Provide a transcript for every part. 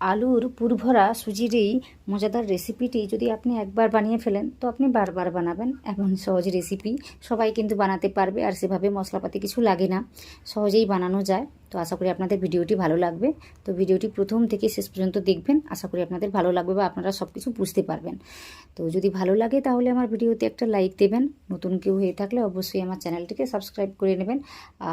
আলুর পুরভরা সুজির এই মজাদার রেসিপিটি যদি আপনি একবার বানিয়ে ফেলেন, তো আপনি বারবার বানাবেন। এমন সহজ রেসিপি সবাই কিন্তু বানাতে পারবে আর সেভাবে মশলাপাতি কিছু লাগে না। সহজেই বানানো যায়। তো আশা করি আপনাদের ভিডিওটি ভালো লাগবে। তো ভিডিওটি প্রথম থেকে শেষ পর্যন্ত দেখবেন। আশা করি আপনাদের ভালো লাগবে বা আপনারা সব কিছু বুঝতে পারবেন। তো যদি ভালো লাগে তাহলে আমার ভিডিওতে একটা লাইক দেবেন। নতুন কেউ হয়ে থাকলে অবশ্যই আমার চ্যানেলটিকে সাবস্ক্রাইব করে নেবেন।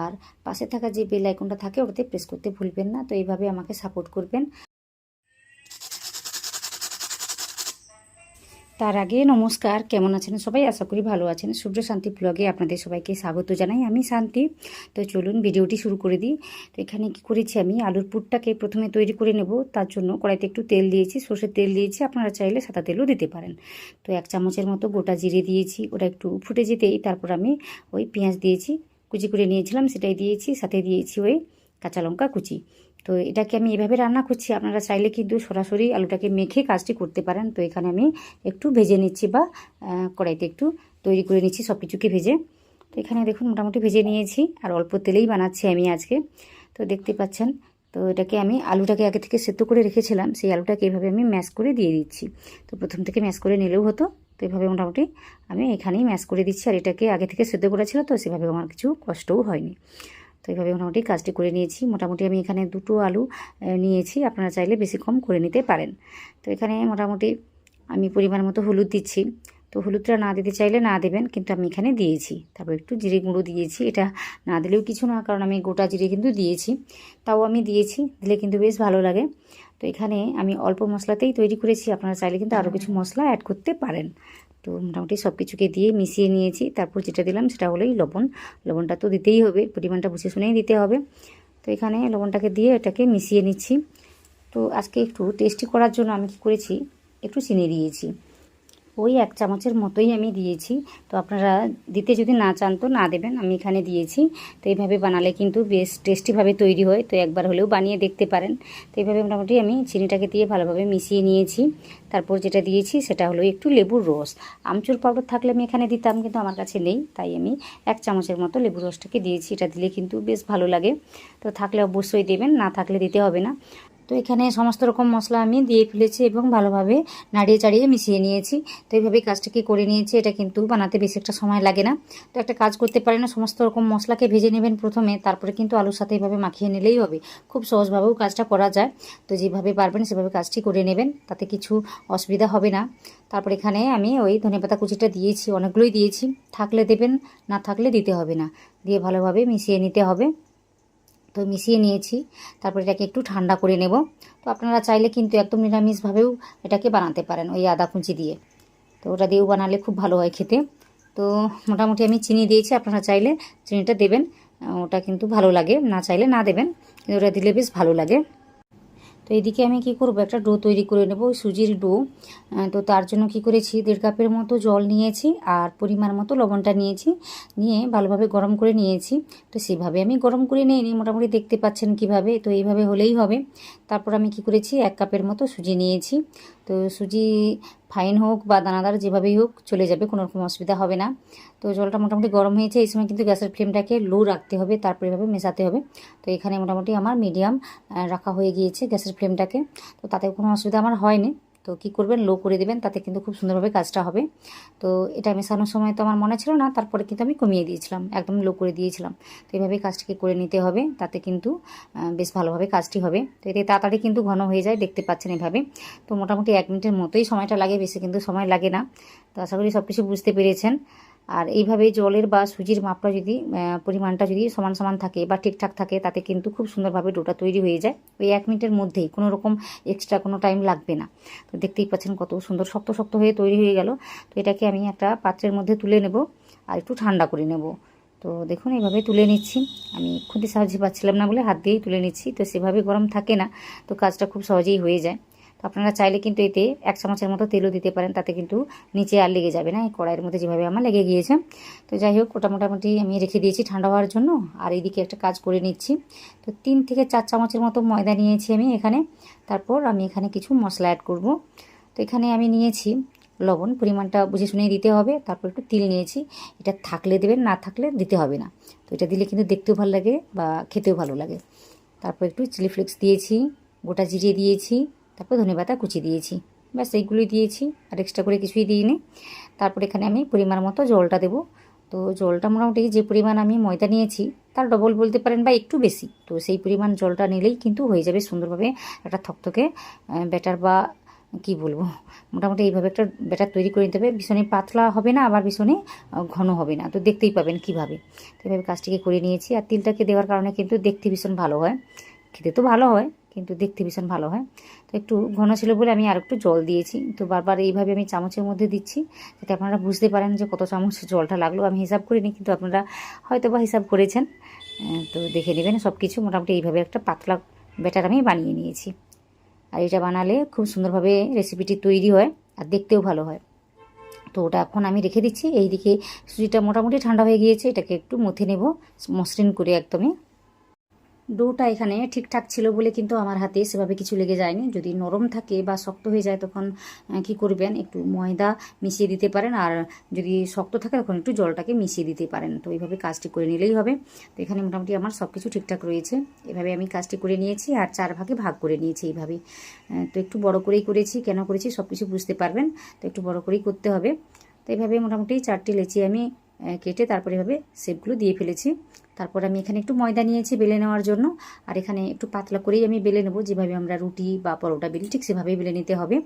আর পাশে থাকা যে বেল আইকনটা থাকে, ওটাতে প্রেস করতে ভুলবেন না। তো এইভাবে আমাকে সাপোর্ট করবেন। তার আগে নমস্কার। কেমন আছেন সবাই? আশা করি ভালো আছেন। শুভ্র শান্তি ব্লগে আপনাদের সবাইকে স্বাগত জানাই। আমি শান্তি। তো চলুন ভিডিওটি শুরু করে দিই। তো এখানে কি করেছি আমি? আলুর পুরটাকে প্রথমে তৈরি করে নেব। তার জন্য কড়াইতে একটু তেল দিয়েছি। সর্ষের তেল দিয়েছি। আপনারা চাইলে সাদা তেলও দিতে পারেন। তো এক চামচের মতো গোটা জিরে দিয়েছি। ওটা একটু ফুটে যেতেই তারপর আমি ওই পেঁয়াজ দিয়েছি। কুচি করে নিয়েছিলাম, সেটাই দিয়েছি। সাথে দিয়েছি ওই কাঁচা লঙ্কা কুচি। তো এটাকে আমি এভাবে রান্না করছি। আপনারা চাইলে কিন্তু সরাসরি আলুটাকে মেখে কাজটি করতে পারেন। তো এখানে আমি একটু ভেজে নিচ্ছি বা কড়াইতে একটু তৈরি করে নিচ্ছি সব কিছুকে ভেজে। তো এখানে দেখুন মোটামুটি ভেজে নিয়েছি আর অল্প তেলেই বানাচ্ছি আমি আজকে। তো দেখতে পাচ্ছেন, তো এটাকে আমি আলুটাকে আগে থেকে সেদ্ধ করে রেখেছিলাম। সেই আলুটাকে এইভাবে আমি ম্যাশ করে দিয়ে দিচ্ছি। তো প্রথম থেকে ম্যাশ করে নিলেও হতো। তো এভাবে মোটামুটি আমি এখানেই ম্যাশ করে দিচ্ছি। আর এটাকে আগে থেকে সেদ্ধ করা ছিল তো সেভাবে আমার কিছু কষ্টও হয়নি। তো এইভাবে মোটামুটি কাজটি করে নিয়েছি। মোটামুটি আমি এখানে দুটো আলু নিয়েছি। আপনারা চাইলে বেশি কম করে নিতে পারেন। তো এখানে মোটামুটি আমি পরিমাণ মতো হলুদ দিচ্ছি। তো হলুদটা না দিতে চাইলে না দেবেন, কিন্তু আমি এখানে দিয়েছি। তারপর একটু জিরে গুঁড়ো দিয়েছি। এটা না দিলেও কিছু না, কারণ আমি গোটা জিরে কিন্তু দিয়েছি। তাও আমি দিয়েছি, দিলে কিন্তু বেশ ভালো লাগে। তো এখানে আমি অল্প মশলাতেই তৈরি করেছি। আপনারা চাইলে কিন্তু আরও কিছু মশলা অ্যাড করতে পারেন। তো মোটামুটি সব কিছুকে দিয়ে মিশিয়ে নিয়েছি। তারপর যেটা দিলাম সেটা হলোই লবণ। লবণটা তো দিতেই হবে, পরিমাণটা বুঝে শুনেই দিতে হবে। তো এখানে লবণটাকে দিয়ে এটাকে মিশিয়ে নিচ্ছি। তো আজকে একটু টেস্টি করার জন্য আমি কী করেছি? একটু চিনি দিয়েছি। ওই এক চামচের মতোই আমি দিয়েছি। তো আপনারা দিতে যদি না চান তো না দেবেন, আমি এখানে দিয়েছি। তো এইভাবে বানালে কিন্তু বেশ টেস্টিভাবে তৈরি হয়। তো একবার হলেও বানিয়ে দেখতে পারেন। তো এইভাবে মোটামুটি আমি চিনিটাকে দিয়ে ভালোভাবে মিশিয়ে নিয়েছি। তারপর যেটা দিয়েছি সেটা হলো একটু লেবুর রস। আমচুর পাউডার থাকলে আমি এখানে দিতাম, কিন্তু আমার কাছে নেই। তাই আমি এক চামচের মতো লেবুর রসটাকে দিয়েছি। এটা দিলে কিন্তু বেশ ভালো লাগে। তো থাকলে অবশ্যই দেবেন, না থাকলে দিতে হবে না। তো এখানে সমস্ত রকম মশলা আমি দিয়ে ফেলেছি এবং ভালোভাবে নাড়িয়ে চাড়িয়ে মিশিয়ে নিয়েছি। তো এইভাবে কাজটাকে করে নিয়েছি এটা কিন্তু বানাতে বেশি একটা সময় লাগে না। তো একটা কাজ করতে পারেন না, সমস্ত রকম মশলাকে ভেজে নেবেন প্রথমে, তারপরে কিন্তু আলুর সাথে এইভাবে মাখিয়ে নিলেই হবে। খুব সহজভাবেও কাজটা করা যায়। তো যেভাবে পারবেন সেভাবে কাজটি করে নেবেন, তাতে কিছু অসুবিধা হবে না। তারপর এখানে আমি ওই ধনেপাতা কুচিটা দিয়েছি, অনেকগুলোই দিয়েছি। থাকলে দেবেন, না থাকলে দিতে হবে না। দিয়ে ভালোভাবে মিশিয়ে নিতে হবে। তো মিশিয়ে নিয়েছি। তারপর এটাকে একটু ঠান্ডা করে নেব। তো আপনারা চাইলে কিন্তু একদম নিরামিষভাবেও এটাকে বানাতে পারেন ওই আদা কুচি দিয়ে। তো ওটা দিয়েও বানালে খুব ভালো হয় খেতে। তো মোটামুটি আমি চিনি দিয়েছি, আপনারা চাইলে চিনিটা দেবেন। ওটা কিন্তু ভালো লাগে। না চাইলে না দেবেন। কিন্তু ওটা দিলে বেশ ভালো লাগে। তো এদিকে আমি কি করব? একটা ডো তৈরি করে নেব, ওই সুজির ডো। তো তার জন্য কি করেছি? দেড় কাপের মতো জল নিয়েছি আর পরিমাণ মতো লবণটা নিয়েছি। নিয়ে ভালোভাবে গরম করে নিয়েছি। তো সেভাবে আমি গরম করে নিয়ে নিই মোটামুটি দেখতে পাচ্ছেন কীভাবে। তো এইভাবে হলেই হবে। তারপর আমি কি করেছি? এক কাপের মতো সুজি নিয়েছি। তো সুজি ফাইন হোক বা দানাদার যেভাবেই হোক চলে যাবে, কোনো রকম অসুবিধা হবে না। তো জলটা মোটামুটি গরম হয়েছে, এই সময় কিন্তু গ্যাসের ফ্লেমটাকে লো রাখতে হবে, তারপরে এভাবে মেশাতে হবে। তো এখানে মোটামুটি আমার মিডিয়াম রাখা হয়ে গিয়েছে গ্যাসের ফ্লেমটাকে। তো তাতে কোনো অসুবিধা আমার হয়নি। তো কি করবেন? লো করে দেবেন, তাতে কিন্তু খুব সুন্দরভাবে কাজটা হবে। তো এটা মেশানোর সময় তো আমার মনে ছিল না, তারপরে কিন্তু আমি কমিয়ে দিয়েছিলাম, একদম লো করে দিয়েছিলাম। তো এইভাবে কাজটিকে করে নিতে হবে, তাতে কিন্তু বেশ ভালোভাবে কাজটি হবে। তো এতে তাড়াতাড়ি কিন্তু ঘন হয়ে যায়, দেখতে পাচ্ছেন এভাবে। তো মোটামুটি এক মিনিটের মতোই সময়টা লাগে, বেশি কিন্তু সময় লাগে না। তো আশা করি সব কিছু বুঝতে পেরেছেন। আর এইভাবে জলের বা সুজির মাপটা যদি পরিমাণটা যদি সমান সমান থাকে বা ঠিকঠাক থাকে, তাতে কিন্তু খুব সুন্দরভাবে ডোটা তৈরি হয়ে যায়। ওই এক মিনিটের মধ্যেই কোনো রকম এক্সট্রা কোনো টাইম লাগবে না। তো দেখতেই পাচ্ছেন কত সুন্দর শক্ত শক্ত হয়ে তৈরি হয়ে গেল। তো এটাকে আমি একটা পাত্রের মধ্যে তুলে নেব আর একটু ঠান্ডা করে নেব। তো দেখুন, এইভাবে তুলে নিচ্ছি। আমি খুঁটি সাহায্য পাচ্ছিলাম না বলে হাত দিয়েই তুলে নিচ্ছি। তো সেভাবে গরম থাকে না। তো কাজটা খুব সহজেই হয়ে যায়। তো আপনারা চাইলে কিন্তু এতে এক চামচের মতো তেলও দিতে পারেন, তাতে কিন্তু নিচে আর লেগে যাবে না, এই কড়াইয়ের মধ্যে যেভাবে আমার লেগে গিয়েছে। তো যাই হোক, ওটা মোটামুটি আমি রেখে দিয়েছি ঠান্ডা হওয়ার জন্য, আর এইদিকে একটা কাজ করে নিচ্ছি। তো তিন থেকে চার চামচের মতো ময়দা নিয়েছি আমি এখানে, তারপর আমি এখানে কিছু মশলা অ্যাড করব। তো এখানে আমি নিয়েছি লবণ, পরিমাণটা বুঝে শুনেই দিতে হবে, তারপর একটু তিল নিয়েছি। এটা থাকলে দেবেন, না থাকলে দিতে হবে না। তো এটা দিলে কিন্তু দেখতেও ভালো লাগে বা খেতেও ভালো লাগে। তারপর একটু চিলি ফ্লেক্স দিয়েছি, গোটা জিরিয়ে দিয়েছি তারপর ধনে পাতা কুচি দিয়েছি। ব্যাস এইগুলোই দিয়েছি আর এক্সট্রা করে কিছুই দিইনি। তারপর এখানে আমি পরিমাণ মতো জলটা দেবো। তো জলটা মোটামুটি যে পরিমাণ আমি ময়দা নিয়েছি তার ডবল বলতে পারেন বা একটু বেশি। তো সেই পরিমাণ জলটা নিলেই কিন্তু হয়ে যাবে সুন্দরভাবে একটা থকথকে ব্যাটার বা কি বলব মোটামুটি এইভাবে একটা ব্যাটার তৈরি করে নিতে হবে। ভীষণই পাতলা হবে না আবার ভীষণই আহ, ঘন হবে না। তো দেখতেই পাবেন কীভাবে। তো এইভাবে কাজটিকে করে নিয়েছি। আর তিলটাকে দেওয়ার কারণে কিন্তু দেখতে ভীষণ ভালো হয়। খেতে তো ভালো হয়। কিন্তু দেখতে ভীষণ ভালো হয়। তো একটু ঘন ছিল বলে আমি আর একটু জল দিয়েছি। তো বারবার এইভাবে আমি চামচের মধ্যে দিচ্ছি, যাতে আপনারা বুঝতে পারেন যে কত চামচ জলটা লাগল। আমি হিসাব করিনি, কিন্তু আপনারা হয়তো বা হিসাব করেছেন। তো দেখে নেবেন সব কিছু মোটামুটি এইভাবে একটা পাতলা ব্যাটার আমি বানিয়ে নিয়েছি। আর এটা বানালে খুব সুন্দরভাবে রেসিপিটি তৈরি হয় আর দেখতেও ভালো হয়। তো ওটা এখন আমি রেখে দিচ্ছি। এইদিকে সুজিটা মোটামুটি ঠান্ডা হয়ে গিয়েছে। এটাকে একটু মথে নেব, মসৃণ করে একদমই। ডোটা এখানে ঠিকঠাক ছিল বলে কিন্তু আমার হাতে সেভাবে কিছু লেগে যায়নি। যদি নরম থাকে বা শক্ত হয়ে যায় তখন কি করবেন? একটু ময়দা মিশিয়ে দিতে পারেন আর যদি শক্ত থাকে তখন একটু জলটাকে মিশিয়ে দিতে পারেন। তো এইভাবে কাজটি করে নিলেই হবে। তো এখানে মোটামুটি আমার সব কিছু ঠিকঠাক রয়েছে। এভাবে আমি কাজটি করে নিয়েছি আর চার ভাগে ভাগ করে নিয়েছি এইভাবে। তো একটু বড় করেই করেছি। কেন করেছি সব কিছু বুঝতে পারবেন। তো একটু বড় করেই করতে হবে। তো এইভাবে মোটামুটি চারটি লেচি আমি কেটে তারপরে এভাবে শেপগুলো দিয়ে ফেলেছি। তারপর আমি এখানে একটু ময়দা নিয়েছি বেলে নেওয়ার জন্য। আর এখানে একটু পাতলা করেই আমি বেলে নেব। যেভাবে আমরা রুটি বা পরোটা বেলি, ঠিক সেভাবেই বেলে নিতে হবে।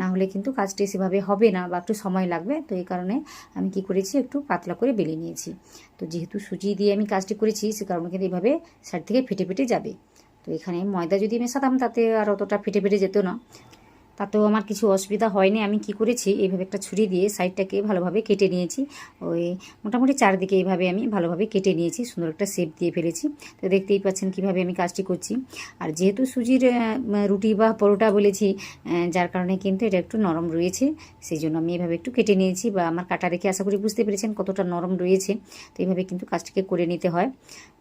না হলে কিন্তু কাজটি সেভাবে হবে না বা একটু সময় লাগবে। তো এই কারণে আমি কি করেছি, একটু পাতলা করে বেলে নিয়েছি। তো যেহেতু সুজি দিয়ে আমি কাজটি করেছি, সে কারণে কিন্তু এইভাবে সাইড থেকে ফেটে ফেটে যাবে। তো এখানে ময়দা যদি মেশাতাম তাতে আর অতটা ফেটে ফেটে যেত না। তাতেও আমার কিছু অসুবিধা হয়নি। আমি কি করেছি, এইভাবে একটা ছুরি দিয়ে সাইডটাকে ভালোভাবে কেটে নিয়েছি। ওই মোটামুটি চারদিকে এইভাবে আমি ভালোভাবে কেটে নিয়েছি, সুন্দর একটা শেপ দিয়ে ফেলেছি। তো দেখতেই পাচ্ছেন কীভাবে আমি কাজটি করছি। আর যেহেতু সুজির রুটি বা পরোটা বলেছি যার কারণে কিন্তু এটা একটু নরম রয়েছে, সেই জন্য আমি এভাবে একটু কেটে নিয়েছি বা আমার কাটা দেখে আশা করি বুঝতে পেরেছেন কতটা নরম রয়েছে। তো এইভাবে কিন্তু কাজটিকে করে নিতে হয়।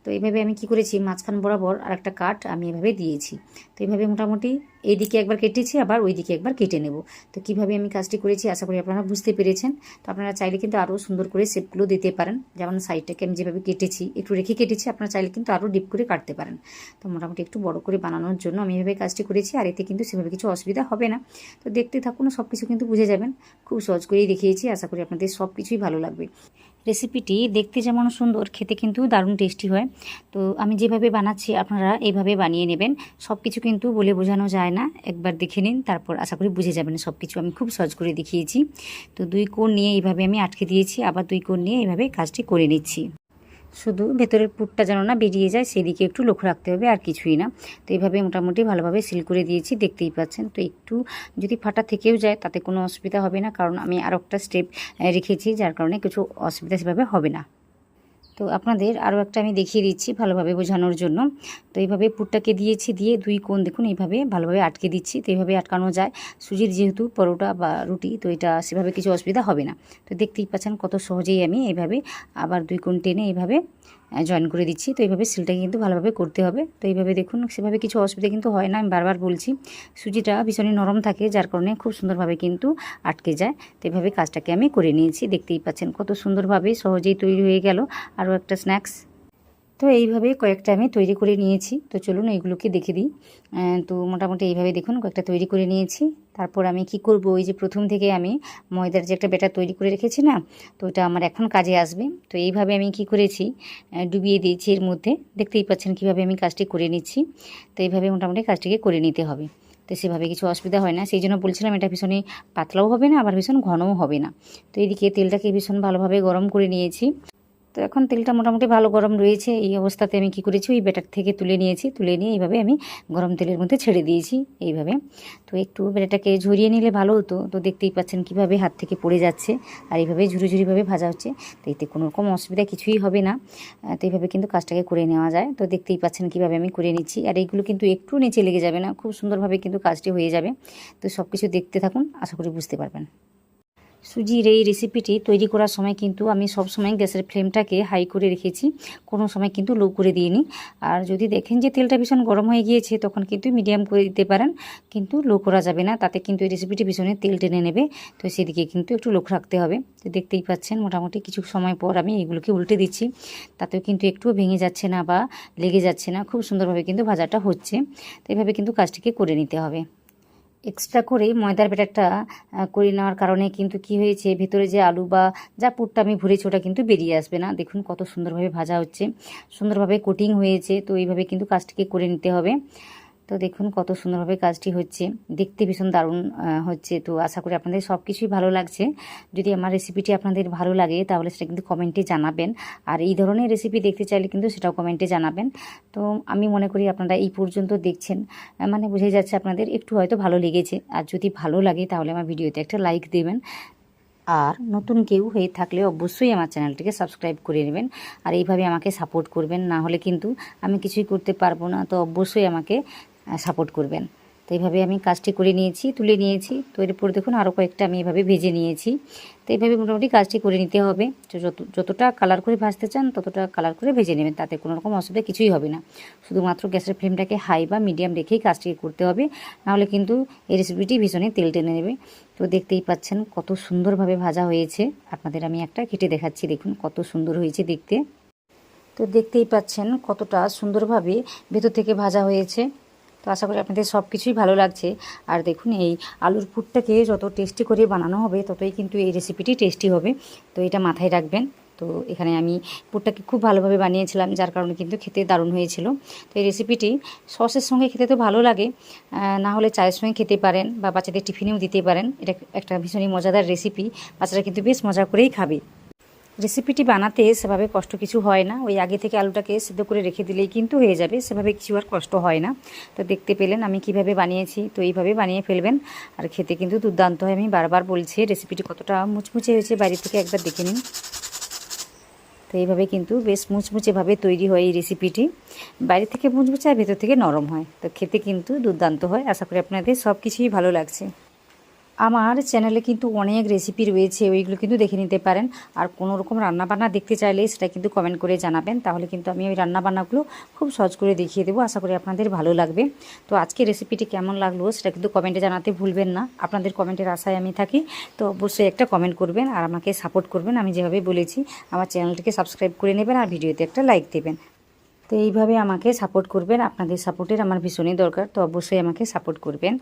তো এইভাবে আমি কি করেছি? মাঝখান বরাবর আর একটা কাট আমি এভাবে দিয়েছি। তো এইভাবে মোটামুটি এইদিকে একবার কেটেছি, আবার ওই দিকে একবার কেটে নেব। তো কীভাবে আমি কাজটি করেছি আশা করি আপনারা বুঝতে পেরেছেন। তো আপনারা চাইলে কিন্তু আরও সুন্দর করে শেপগুলো দিতে পারেন। যেমন সাইডটাকে আমি যেভাবে কেটেছি, একটু রেখে কেটেছি, আপনারা চাইলে কিন্তু আরও ডিপ করে কাটতে পারেন। তো মোটামুটি একটু বড় করে বানানোর জন্য আমি এভাবে কাজটি করেছি, আর এতে কিন্তু সেভাবে কিছু অসুবিধা হবে না। তো দেখতে থাকুন সব কিছু কিন্তু বুঝে যাবেন। খুব সহজ করেই দেখিয়েছি, আশা করি আপনাদের সব কিছুই ভালো লাগবে। রেসিপিটি দেখতে যেমন সুন্দর, খেতে কিন্তু দারুণ টেস্টি হয়। তো আমি যেভাবে বানাচ্ছি, আপনারা এইভাবে বানিয়ে নেবেন। সব কিছু কিন্তু বলে বোঝানো যায় না। একবার দেখে নিন, তারপর আশা করি বুঝে যাবেন সব কিছু আমি খুব সহজ করে দেখিয়েছি। তো দুই কোণ নিয়ে এইভাবে আমি আটকে দিয়েছি, আবার দুই কোণ নিয়ে এইভাবে কাজটি করে নিচ্ছি। শুধু ভেতরের পুরটা যেন না বেরিয়ে যায়, সেদিকে একটু লক্ষ্য রাখতে হবে, আর কিছুই না। তো এইভাবে মোটামুটি ভালোভাবে সিল করে দিয়েছি, দেখতেই পাচ্ছেন। তো একটু যদি ফাটা থেকেও যায়, তাতে কোনো অসুবিধা হবে না, কারণ আমি আরও একটা স্টেপ রেখেছি, যার কারণে কিছু অসুবিধা সেভাবে হবে না। তো আপনাদের আরও একটা আমি দেখিয়ে দিচ্ছি ভালোভাবে বোঝানোর জন্য। তো এইভাবে পুরটাকে দিয়েছি, দিয়ে দুই কোণ দেখুন এইভাবে ভালোভাবে আটকে দিচ্ছি। তো এইভাবে আটকানো যায়। সুজির যেহেতু পরোটা বা রুটি, তো এটা সেভাবে কিছু অসুবিধা হবে না। তো দেখতেই পাচ্ছেন কত সহজেই আমি এইভাবে আবার দুই কোণ টেনে এইভাবে জয়েন করে দিচ্ছি। তো এইভাবে সিলটাকে কিন্তু ভালোভাবে করতে হবে। তো এইভাবে দেখুন, সেভাবে কিছু অসুবিধা কিন্তু হয় না। আমি বারবার বলছি, সুজিটা ভীষণই নরম থাকে, যার কারণে খুব সুন্দরভাবে কিন্তু আটকে যায়। তো এইভাবে কাজটাকে আমি করে নিয়েছি। দেখতেই পাচ্ছেন কত সুন্দরভাবে সহজেই তৈরি হয়ে গেল। আরও একটা স্ন্যাক্স তো এইভাবে কয়েকটা আমি তৈরি করে নিয়েছি। তো চলুন এইগুলোকে দেখে দিই। তো মোটামুটি এইভাবে দেখুন কয়েকটা তৈরি করে নিয়েছি। তারপর আমি কি করব? ওই যে প্রথম থেকে আমি ময়দার যে একটা ব্যাটার তৈরি করে রেখেছি না, তো ওটা আমার এখন কাজে আসবে। তো এইভাবে আমি কি করেছি? ডুবিয়ে দিয়েছি এর মধ্যে। দেখতেই পাচ্ছেন কীভাবে আমি কাজটি করে নিচ্ছি। তো এইভাবে মোটামুটি কাজটিকে করে নিতে হবে। তো সেভাবে কিছু অসুবিধা হয় না। সেই জন্য বলছিলাম এটা ভীষণই পাতলাও হবে না, আবার ভীষণ ঘনও হবে না। তো এইদিকে তেলটাকে ভীষণ ভালোভাবে গরম করে নিয়েছি। তো এখন তেলটা মোটামুটি ভালো গরম রয়েছে। এই অবস্থাতে আমি কি করেছি, ওই ব্যাটার থেকে তুলে নিয়েছি। তুলে নিয়ে এইভাবে আমি গরম তেলের মধ্যে ছেড়ে দিয়েছি এইভাবে। তো একটু ব্যাটারটাকে ঝরিয়ে নিলে ভালো হতো। তো দেখতেই পাচ্ছেন কীভাবে হাত থেকে পড়ে যাচ্ছে আর এইভাবে ঝুরি ঝুরিভাবে ভাজা হচ্ছে। তো এতে কোনো রকম অসুবিধা কিছুই হবে না। তো এইভাবে কিন্তু কাজটাকে করে নেওয়া যায়। তো দেখতেই পাচ্ছেন কীভাবে আমি করে নিচ্ছি। আর এইগুলো কিন্তু একটু নিচে লেগে যাবে না। খুব সুন্দরভাবে কিন্তু কাজটি হয়ে যাবে। তো সব কিছু দেখতে থাকুন। আশা করি বুঝতে পারবেন। সুজির এই রেসিপিটি তৈরি করার সময় কিন্তু আমি সব সময় গ্যাসের ফ্লেমটাকে হাই করে রেখেছি। কোনো সময় কিন্তু লো করে দিইনি। আর যদি দেখেন যে তেলটা ভীষণ গরম হয়ে গিয়েছে, তখন কিন্তু মিডিয়াম করে দিতে পারেন। কিন্তু লো করা যাবে না, তাতে কিন্তু এই রেসিপিটি ভীষণই তেল টেনে নেবে। তো সেদিকে কিন্তু একটু লক্ষ্য রাখতে হবে। তো দেখতেই পাচ্ছেন, মোটামুটি কিছু সময় পর আমি এগুলোকে উল্টে দিচ্ছি। তাতেও কিন্তু একটুও ভেঙে যাচ্ছে না বা লেগে যাচ্ছে না। খুব সুন্দরভাবে কিন্তু ভাজাটা হচ্ছে। তো এইভাবে কিন্তু কাজটিকে করে নিতে হবে। এক্সট্রা করে ময়দার ব্যাটারটা করে নেওয়ার কারণে কিন্তু কি হয়েছে, ভেতরে যে আলু বা যা পুরটা আমি ভরেছি ওটা কিন্তু বেরিয়ে আসবে না। দেখুন কত সুন্দরভাবে ভাজা হচ্ছে, সুন্দরভাবে কোটিং হয়েছে, তো এইভাবে কিন্তু কাজটিকে করে নিতে হবে। তো দেখুন কত সুন্দরভাবে কাজটি হচ্ছে। দেখতে ভীষণ দারুণ হচ্ছে। তো আশা করি আপনাদের সব কিছুই ভালো লাগছে। যদি আমার রেসিপিটি আপনাদের ভালো লাগে, তাহলে সেটা কিন্তু কমেন্টে জানাবেন। আর এই ধরনের রেসিপি দেখতে চাইলে কিন্তু সেটাও কমেন্টে জানাবেন। তো আমি মনে করি আপনারা এই পর্যন্ত দেখছেন। মানে বুঝে যাচ্ছে আপনাদের একটু হয়তো ভালো লেগেছে। আর যদি ভালো লাগে, তাহলে আমার ভিডিওতে একটা লাইক দেবেন। আর নতুন কেউ হয়ে থাকলে অবশ্যই আমার চ্যানেলটিকে সাবস্ক্রাইব করে নেবেন। আর এইভাবে আমাকে সাপোর্ট করবেন, না হলে কিন্তু আমি কিছুই করতে পারব না। তো অবশ্যই আমাকে সাপোর্ট করবেন। তো এইভাবে আমি কাজটি করে নিয়েছি, তুলে নিয়েছি। তো এরপর দেখুন আরও কয়েকটা আমি এভাবে ভেজে নিয়েছি। তো এইভাবে মোটামুটি কাজটি করে নিতে হবে। যত, যতটা কালার করে ভাজতে চান, ততটা কালার করে ভেজে নেবেন। তাতে কোনো রকম অসুবিধা কিছুই হবে না। শুধুমাত্র গ্যাসের ফ্লেমটাকে হাই বা মিডিয়াম রেখেই কাজটি করতে হবে। নাহলে কিন্তু এই রেসিপিটি ভীষণই তেল টেনে নেবে। তো দেখতেই পাচ্ছেন কত সুন্দরভাবে ভাজা হয়েছে। আপনাদের আমি একটা কেটে দেখাচ্ছি, দেখুন কত সুন্দর হয়েছে দেখতে। তো দেখতেই পাচ্ছেন কতটা সুন্দরভাবে ভেতর থেকে ভাজা হয়েছে। তো আশা করি আপনাদের সব কিছুই ভালো লাগছে। আর দেখুন, এই আলুর পুরটাকে যত টেস্টি করে বানানো হবে, ততই কিন্তু এই রেসিপিটি টেস্টি হবে। তো এটা মাথায় রাখবেন। তো এখানে আমি পুরটাকে খুব ভালোভাবে বানিয়েছিলাম, যার কারণে কিন্তু খেতে দারুণ হয়েছিল। তো এই রেসিপিটি সসের সঙ্গে খেতে তো ভালো লাগে। না হলে চায়ের সঙ্গে খেতে পারেন বা বাচ্চাদের টিফিনেও দিতে পারেন। এটা একটা ভীষণই মজাদার রেসিপি বাচ্চারা কিন্তু বেশ মজা করেই খাবে। রেসিপিটি বানাতে সেভাবে কষ্ট কিছু হয় না। ওই আগে থেকে আলুটাকে সিদ্ধ করে রেখে দিলেই কিন্তু হয়ে যাবে, সেভাবে কিছু আর কষ্ট হয় না। তো দেখতে পেলেন আমি কীভাবে বানিয়েছি, তো এইভাবে বানিয়ে ফেলবেন। আর খেতে কিন্তু দুর্দান্ত হয়। আমি বারবার বলছি রেসিপিটি কতটা মুচমুচে হয়েছে বাইরে থেকে একবার দেখে নিন। তো এইভাবে কিন্তু বেশ মুচমুচেভাবে তৈরি হয় এই রেসিপিটি বাইরে থেকে মুচমুচে আর ভেতর থেকে নরম হয়। তো খেতে কিন্তু দুর্দান্ত হয়। আশা করি আপনাদের সব কিছুই ভালো লাগছে। আমার চ্যানেলে কিন্তু অনেক রেসিপি রয়েছে, ওইগুলো কিন্তু দেখে নিতে পারেন। আর কোনো রকম রান্নাবান্না দেখতে চাইলে সেটা কিন্তু কমেন্ট করে জানাবেন। তাহলে কিন্তু আমি ওই রান্নাবান্নাগুলো খুব সহজ করে দেখিয়ে দেবো। আশা করি আপনাদের ভালো লাগবে। তো আজকে রেসিপিটি কেমন লাগল সেটা কিন্তু কমেন্টে জানাতে ভুলবেন না। আপনাদের কমেন্টের আশায় আমি থাকি। তো অবশ্যই একটা কমেন্ট করবেন আর আমাকে সাপোর্ট করবেন। আমি যেভাবে বলেছি, আমার চ্যানেলটিকে সাবস্ক্রাইব করে নেবেন আর ভিডিওতে একটা লাইক দেবেন। তো এইভাবে আমাকে সাপোর্ট করবেন। আপনাদের সাপোর্টের আমার ভীষণই দরকার, তো অবশ্যই আমাকে সাপোর্ট করবেন।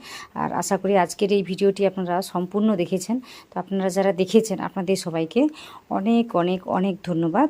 আর আশা করি আজকের এই ভিডিওটি আপনারা সম্পূর্ণ দেখেছেন। তো আপনারা যারা দেখেছেন, আপনাদের সবাইকে অনেক অনেক অনেক ধন্যবাদ।